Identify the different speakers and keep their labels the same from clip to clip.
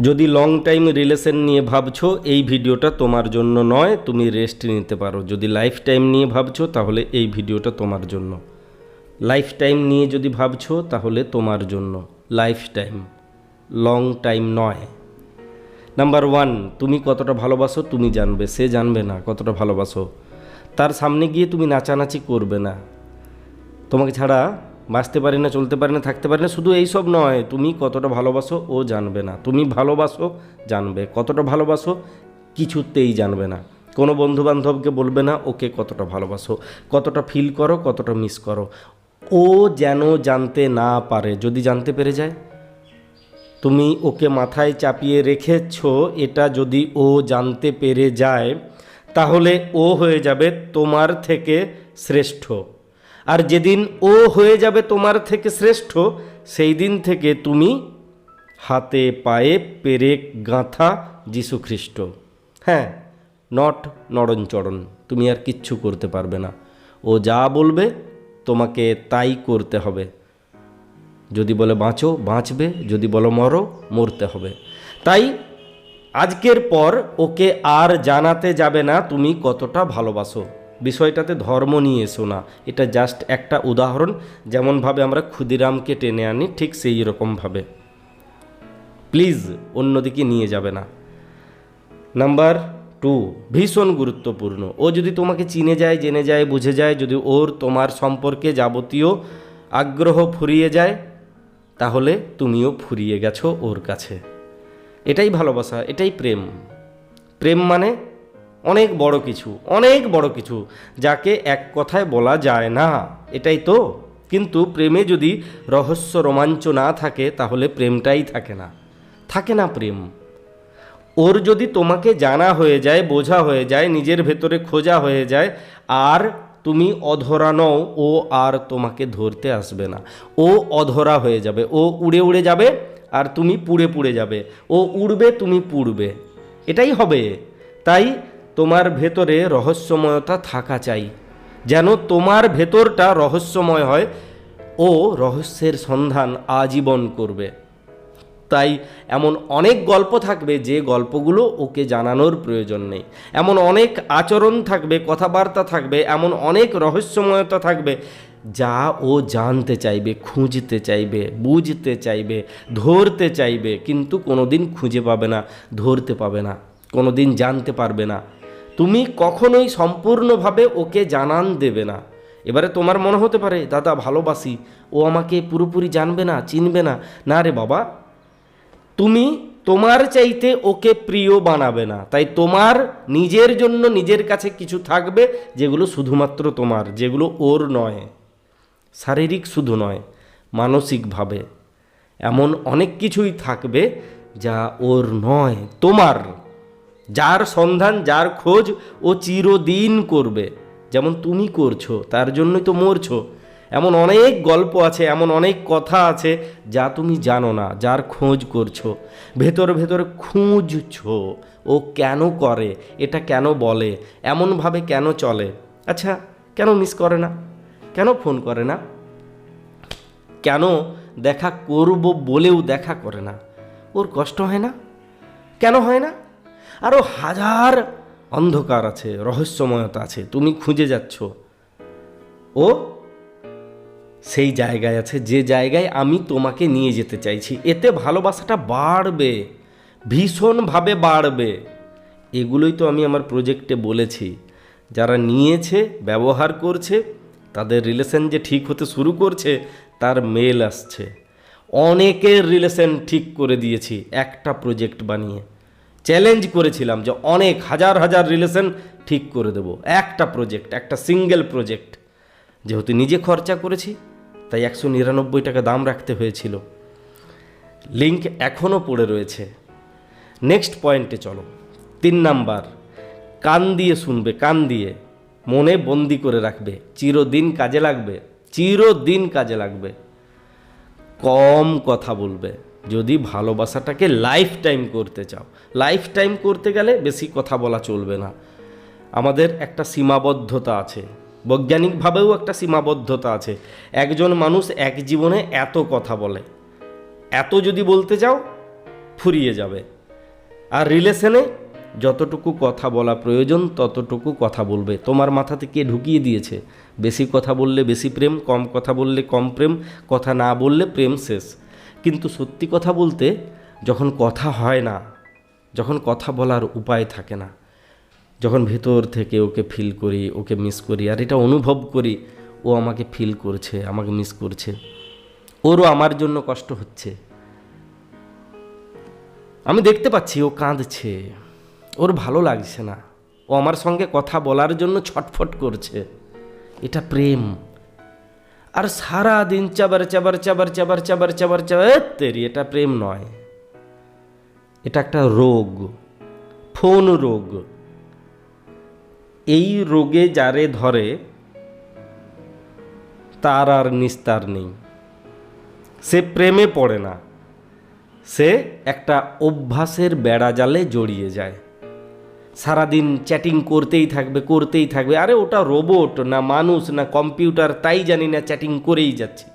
Speaker 1: যদি long time relation নিয়ে ভাবছ, এই ভিডিওটা তোমার জন্য নয়, তুমি রেস্ট নিতে পারো। যদি লাইফ টাইম নিয়ে ভাবছ, তাহলে এই ভিডিওটা তোমার জন্য। লাইফ টাইম নিয়ে যদি ভাবছ, তাহলে তোমার জন্য। লাইফ টাইম লং টাইম নয়। নাম্বার ওয়ান তুমি কতটা ভালোবাসো, তুমি জানবে। সে জানবে না কতটা ভালোবাসো। তার সামনে গিয়ে তুমি নাচানাচি করবে না। তোমাকে ছাড়া বাঁচতে পারি না, চলতে পারি না, থাকতে পারি না, শুধু এইসব নয়, তুমি কতটা ভালোবাসো ও জানবে না। তুমি ভালোবাসো, জানবে। কতটা ভালোবাসো, কিছুতেই জানবে না। কোনো বন্ধু বান্ধবকে বলবে না, ওকে কতটা ভালোবাসো, কতটা ফিল করো, কতটা মিস করো। ও যেন জানতে না পারে। যদি জানতে পেরে যায়? তুমি ওকে মাথায় চাপিয়ে রেখেছ, এটা যদি ও জানতে পেরে যায়, তাহলে ও হয়ে যাবে তোমার থেকে শ্রেষ্ঠ। আর যেদিন ও হয়ে যাবে তোমার থেকে শ্রেষ্ঠ, সেই দিন থেকে তুমি হাতে পায়ে পেরেক গাঁথা খ্রিস্ট হ্যাঁ নট নড়নচড়ন তুমি আর কিচ্ছু করতে পারবে না। ও যা বলবে, তোমাকে তাই করতে হবে। যদি বলে বাঁচো, বাঁচবে, যদি বলো মরো, মরতে হবে। তাই আজকের পর ওকে আর জানাতে যাবে না, তুমি কতটা ভালোবাসো। বিষয়টাতে ধর্ম নিয়ে এসো না। এটা জাস্ট একটা উদাহরণ। যেমনভাবে আমরা ক্ষুদিরামকে টেনে আনি, ঠিক সেই রকমভাবে প্লিজ অন্যদিকে নিয়ে যাবে না। নাম্বার টু ভীষণ গুরুত্বপূর্ণ। ও যদি তোমাকে চিনে যায়, জেনে যায়, বুঝে যায়, যদি ওর তোমার সম্পর্কে যাবতীয় আগ্রহ ফুরিয়ে যায়, তাহলে তুমিও ফুরিয়ে গেছো ওর কাছে। এটাই ভালোবাসা, এটাই প্রেম। প্রেম মানে অনেক বড় কিছু, অনেক বড় কিছু যাকে এক কথায় বলা যায় না। এটাই তো। কিন্তু প্রেমে যদি রহস্য রোমাঞ্চ না থাকে, তাহলে প্রেমটাই থাকে না। থাকে না প্রেম। ওর যদি তোমাকে জানা হয়ে যায়, বোঝা হয়ে যায়, নিজের ভেতরে খোঁজা হয়ে যায়, আর তুমি অধরা নও, ও আর তোমাকে ধরতে আসবে না। ও অধরা হয়ে যাবে, ও উড়ে উড়ে যাবে, আর তুমি পুড়ে পুড়ে যাবে। ও উড়বে, তুমি পুড়বে। এটাই হবে। তাই তোমার ভেতরে রহস্যময়তা থাকা চাই। যেন তোমার ভেতরটা রহস্যময় হয় ও রহস্যের সন্ধান আজীবন করবে। তাই এমন অনেক গল্প থাকবে যে গল্পগুলো ওকে জানানোর প্রয়োজন নেই। এমন অনেক আচরণ থাকবে, কথাবার্তা থাকবে, এমন অনেক রহস্যময়তা থাকবে যা ও জানতে চাইবে, খুঁজতে চাইবে, বুঝতে চাইবে, ধরতে চাইবে, কিন্তু কোনোদিন খুঁজে পাবে না, ধরতে পাবে না, কোনোদিন জানতে পারবে না। তুমি কখনোই সম্পূর্ণভাবে ওকে জানান দেবে না। এবারে তোমার মনে হতে পারে, দাদা, ভালোবাসি। ও আমাকে পুরোপুরি জানবে না, চিনবে না। না রে বাবা। তুমি তোমার চাইতে ওকে প্রিয় বানাবে না। তাই তোমার নিজের জন্য নিজের কাছে কিছু থাকবে যেগুলো শুধুমাত্র তোমার, যেগুলো ওর নয়। শারীরিক শুধু নয়, মানসিকভাবে। এমন অনেক কিছুই থাকবে যা ওর নয়, তোমার। যার সন্ধান, যার খোঁজ ও চিরদিন করবে। যেমন তুমি করছ, তার জন্যই তো মরছো। এমন অনেক গল্প আছে, এমন অনেক কথা আছে যা তুমি জানো না, যার খোঁজ করছ। ভেতর ভেতর খুঁজছো, ও কেন করে, এটা কেন বলে, এমনভাবে কেন চলে? আচ্ছা কেন মিস করে না? কেন ফোন করে না? কেন দেখা করব বলেও দেখা করে না? ওর কষ্ট হয় না? কেন হয় না? আরও হাজার অন্ধকার আছে, রহস্যময়তা আছে, তুমি খুঁজে যাচ্ছ। ও, সেই জায়গায় আছে, যে জায়গায় আমি তোমাকে নিয়ে যেতে চাইছি। এতে ভালোবাসাটা বাড়বে, ভীষণভাবে বাড়বে। এগুলোই তো আমি আমার প্রজেক্টে বলেছি। যারা নিয়েছে, ব্যবহার করছে, তাদের রিলেশন যে ঠিক হতে শুরু করছে, তার মেল আসছে। অনেকের রিলেশন ঠিক করে দিয়েছি, একটা প্রজেক্ট বানিয়ে। চ্যালেঞ্জ করেছিলাম যে অনেক হাজার হাজার রিলেশন ঠিক করে দেব। একটা প্রজেক্ট একটা সিঙ্গেল প্রজেক্ট যেহেতু নিজে খরচা করেছি, তাই একশো নিরানব্বই টাকা দাম রাখতে হয়েছিল। লিংক এখনও পড়ে রয়েছে। নেক্সট পয়েন্টে চলো। তিন নাম্বার, কান দিয়ে শুনবে, কান দিয়ে। মনে বন্দি করে রাখবে। চিরদিন কাজে লাগবে, চিরদিন কাজে লাগবে। কম কথা বলবে। যদি ভালোবাসাটাকে লাইফ টাইম করতে চাও। লাইফ টাইম করতে গেলে বেশি কথা বলা চলবে না। আমাদের একটা সীমাবদ্ধতা আছে। বৈজ্ঞানিকভাবেও একটা সীমাবদ্ধতা আছে। একজন মানুষ এক জীবনে এত কথা বলে। এত যদি বলতে চাও, ফুরিয়ে যাবে। আর রিলেশনে যতটুকু কথা বলা প্রয়োজন, ততটুকু কথা বলবে। তোমার মাথাতে কে ঢুকিয়ে দিয়েছে? বেশি কথা বললে বেশি প্রেম, কম কথা বললে কম প্রেম, কথা না বললে প্রেম শেষ। কিন্তু সত্যি কথা বলতে যখন কথা হয় না, যখন কথা বলার উপায় থাকে না, যখন ভেতর থেকে ওকে ফিল করি, ওকে মিস করি, আর এটা অনুভব করি, ও আমাকে ফিল করছে, আমাকে মিস করছে, ওরও আমার জন্য কষ্ট হচ্ছে। আমি দেখতে পাচ্ছি ও কাঁদছে, ওর ভালো লাগছে না, ও আমার সঙ্গে কথা বলার জন্য ছটফট করছে। এটা প্রেম। আর সারা দিন চাবার চাবার চাবার চাবার চাবার চাবার চাবার তেরি, এটা প্রেম নয়। এটা একটা রোগ, ফোন রোগ। এই রোগে যারে ধরে, তার আর নিস্তার নেই। সে প্রেমে পড়ে না। সে একটা অভ্যাসের বেড়া জালে জড়িয়ে যায়। সারাদিন চ্যাটিং করতেই থাকবে করতেই থাকবে। আরে ওটা রোবট না মানুষ, না কম্পিউটার তাই জানি না চ্যাটিং করেই যাচ্ছে।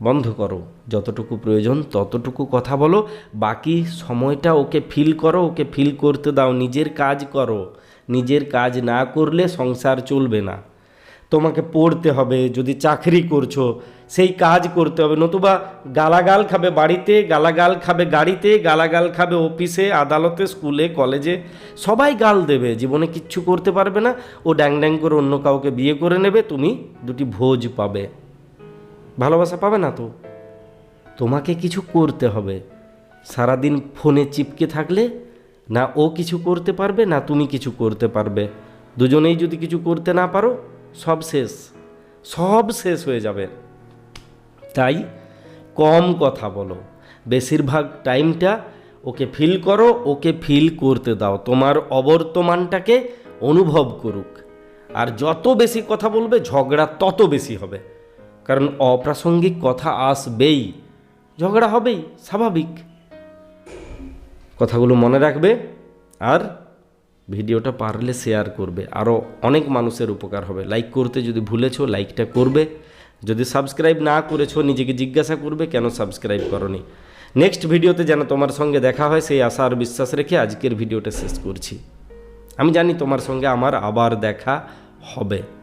Speaker 1: বন্ধ করো, যতটুকু প্রয়োজন ততটুকু কথা বলো, বাকি সময়টা ওকে ফিল করো, ওকে ফিল করতে দাও, নিজের কাজ করো। নিজের কাজ না করলে সংসার চলবে না। তোমাকে পড়তে হবে, যদি চাকরি করছ সেই কাজ করতে হবে। নতুবা গালাগাল খাবে বাড়িতে, গালাগাল খাবে গাড়িতে, গালাগাল খাবে অফিসে, আদালতে, স্কুলে, কলেজে। সবাই গাল দেবে, জীবনে কিচ্ছু করতে পারবে না। ও ড্যাং ড্যাং করে অন্য কাউকে বিয়ে করে নেবে, তুমি দুটি ভোজ পাবে। ভালোবাসা পাবে না তো? তোমাকে কিছু করতে হবে। সারাদিন ফোনে চিপকে থাকলে না ও কিছু করতে পারবে, না তুমি কিছু করতে পারবে। দুজনেই যদি কিছু করতে না পারো, সব শেষ। সব শেষ হয়ে যাবে। তাই কম কথা বলো। বেশিরভাগ টাইমটা ওকে ফিল করো, ওকে ফিল করতে দাও। তোমার অবর্তমানটাকে অনুভব করুক। আর যত বেশি কথা বলবে, ঝগড়া তত বেশি হবে। কারণ অপ্রাসঙ্গিক কথা আসবেই। ঝগড়া হবেই, স্বাভাবিক। কথাগুলো মনে রাখবে আর ভিডিওটা পারলে শেয়ার করবে। আরও অনেক মানুষের উপকার হবে। লাইক করতে যদি ভুলেছো লাইকটা করবে। যদি সাবস্ক্রাইব না করেছ, নিজেকে জিজ্ঞাসা করবে, কেন সাবস্ক্রাইব করনি? নেক্সট ভিডিওতে যেন তোমার সঙ্গে দেখা হয়, সেই আশা আর বিশ্বাস রেখে আজকের ভিডিওটা শেষ করছি। আমি জানি তোমার সঙ্গে আমার আবার দেখা হবে।